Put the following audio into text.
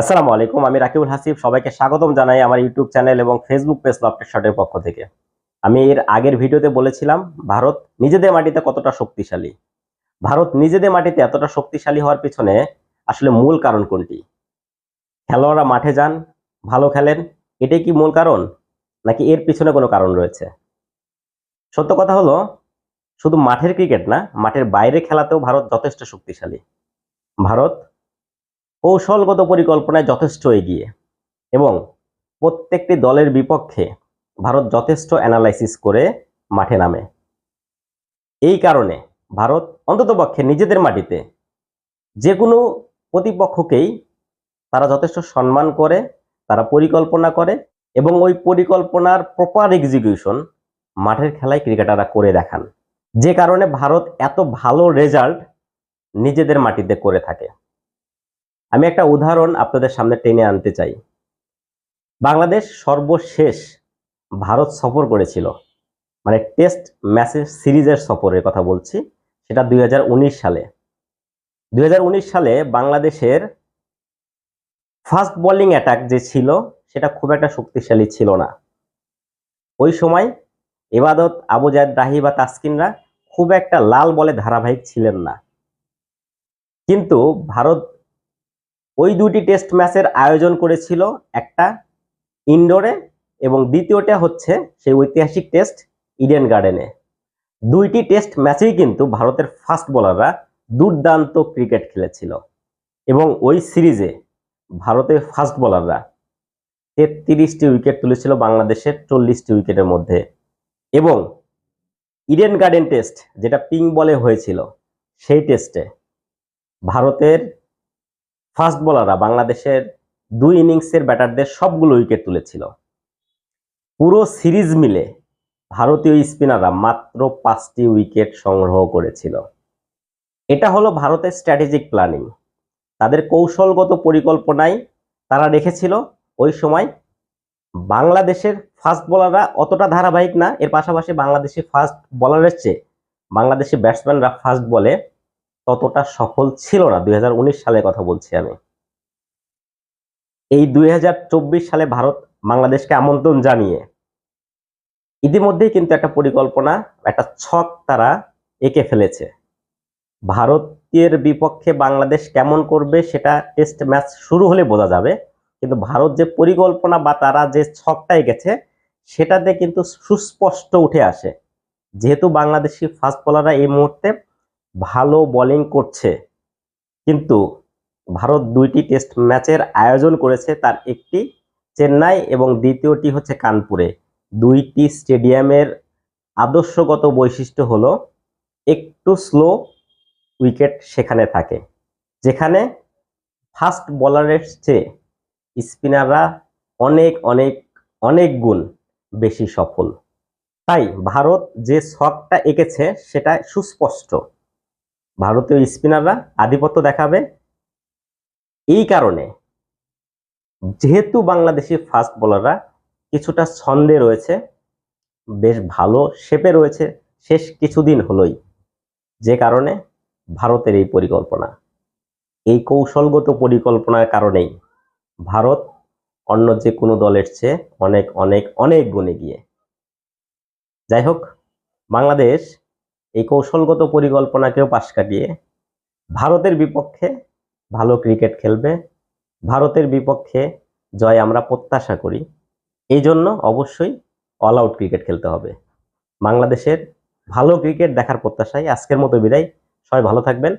আসসালামু আলাইকুম, আমি রাকিবুল হাসিব। সবাইকে স্বাগতম জানাই আমার ইউটিউব চ্যানেল এবং ফেসবুক পেজ লফটেড শটের পক্ষ থেকে। আমি এর আগের ভিডিওতে বলেছিলাম, ভারত নিজেদের মাটিতে কতটা শক্তিশালী। ভারত নিজেদের মাটিতে এতটা শক্তিশালী হওয়ার পিছনে আসলে মূল কারণ কোনটি? খেলোয়াড়রা মাঠে যান, ভালো খেলেন, এটাই কি মূল কারণ? নাকি এর পিছনে কোনো কারণ রয়েছে? সত্য কথা হলো, শুধু মাঠের ক্রিকেট না, মাঠের বাইরে খেলাতেও ভারত যথেষ্ট শক্তিশালী। ভারত কৌশলগত পরিকল্পনায় যথেষ্ট এগিয়ে এবং প্রত্যেকটি দলের বিপক্ষে ভারত যথেষ্ট অ্যানালাইসিস করে মাঠে নামে। এই কারণে ভারত অন্ততপক্ষে নিজেদের মাটিতে যে কোনো প্রতিপক্ষকেই তারা যথেষ্ট সম্মান করে, তারা পরিকল্পনা করে এবং ওই পরিকল্পনার প্রপার এক্সিকিউশন মাঠের খেলায় ক্রিকেটাররা করে দেখান। যে কারণে ভারত এত ভালো রেজাল্ট নিজেদের মাটিতে করে থাকে। আমি একটা উদাহরণ আপনাদের সামনে টেনে আনতে চাই। বাংলাদেশ সর্বশেষ ভারত সফর করেছিল। মানে টেস্ট ম্যাচের সিরিজের সফরের কথা বলছি, সেটা দুই হাজার উনিশ সালে। দুই হাজার উনিশ সালে বাংলাদেশের ফাস্ট বোলিং অ্যাটাক যে ছিল, সেটা খুব একটা শক্তিশালী ছিল না। ওই সময় এবাদত আবু জায়দ রাহি বা তাসকিনরা খুব একটা লাল বলে ধারাবাহিক ছিলেন না। কিন্তু ভারত ওই দুটি টেস্ট ম্যাচের আয়োজন করেছিল একটা ইনডোরে এবং দ্বিতীয়টা হচ্ছে সেই ঐতিহাসিক টেস্ট ইডেন গার্ডেনে দুইটি টেস্ট ম্যাচেই কিন্তু ভারতের ফাস্ট বোলাররা দুর্দান্ত ক্রিকেট খেলেছিল এবং ওই সিরিজে ভারতের ফাস্ট বোলাররা তেত্রিশটি উইকেট তুলেছিল বাংলাদেশের চল্লিশটি উইকেটের মধ্যে এবং ইডেন গার্ডেন টেস্ট যেটা পিং বলে হয়েছিল সেই টেস্টে ভারতের ফাস্ট বোলাররা বাংলাদেশের দুই ইনিংসের ব্যাটারদের সবগুলো উইকেট তুলেছিল। পুরো সিরিজ মিলে ভারতীয় স্পিনাররা মাত্র পাঁচটি উইকেট সংগ্রহ করেছিল। এটা হলো ভারতের স্ট্র্যাটেজিক প্ল্যানিং তাদের কৌশলগত পরিকল্পনায় তারা রেখেছিল। ওই সময় বাংলাদেশের ফাস্ট বোলাররা অতটা ধারাবাহিক না, এর পাশাপাশি বাংলাদেশি ফাস্ট বোলারের চেয়ে বাংলাদেশি ব্যাটসম্যানরা ফাস্ট বলে ততটা সফল ছিল না। দুই হাজার উনিশ সালে কথা বলছি আমি। এই দুই হাজার চব্বিশ সালে ভারত বাংলাদেশকে আমন্ত্রণ জানিয়ে ইতিমধ্যেই কিন্তু একটা পরিকল্পনা, একটা ছক তারা এঁকে ফেলেছে। ভারতের বিপক্ষে বাংলাদেশ কেমন করবে সেটা টেস্ট ম্যাচ শুরু হলে বোঝা যাবে। কিন্তু ভারত যে পরিকল্পনা বা তারা যে ছকটা এঁকেছে, সেটাতে কিন্তু সুস্পষ্ট উঠে আসে। যেহেতু বাংলাদেশি ফাস্ট বোলাররা এই মুহূর্তে ভালো বোলিং করছে। কিন্তু ভারত দুইটি টেস্ট ম্যাচের আয়োজন করেছে তার একটি চেন্নাই এবং দ্বিতীয়টি হচ্ছে কানপুরে। দুইটি স্টেডিয়ামের আদর্শগত বৈশিষ্ট্য হলো একটু স্লো উইকেট সেখানে থাকে। যেখানে ফাস্ট বলারের চেয়ে স্পিনাররা অনেক অনেক অনেক গুণ বেশি সফল। তাই ভারত যে ছকটা এঁকেছে সেটা সুস্পষ্ট। ভারতীয় স্পিনাররা আধিপত্য দেখাবে। এই কারণে যেহেতু বাংলাদেশি ফাস্ট বোলাররা কিছুটা ছন্দে রয়েছে, বেশ ভালো শেপে রয়েছে শেষ কিছুদিন হলোই। যে কারণে ভারতের এই পরিকল্পনা, এই কৌশলগত পরিকল্পনার কারণেই ভারত অন্য যে কোনো দলের চেয়ে অনেক অনেক অনেক গুণে গিয়ে যাই হোক, বাংলাদেশ এই কৌশলগত পরিকল্পনাকেও পাশ কাটিয়ে ভারতের বিপক্ষে ভালো ক্রিকেট খেলবে। ভারতের বিপক্ষে জয় আমরা প্রত্যাশা করি। এই জন্য অবশ্যই অল আউট ক্রিকেট খেলতে হবে। বাংলাদেশের ভালো ক্রিকেট দেখার প্রত্যাশায় আজকের মতো বিদায়। সবাই ভালো থাকবেন।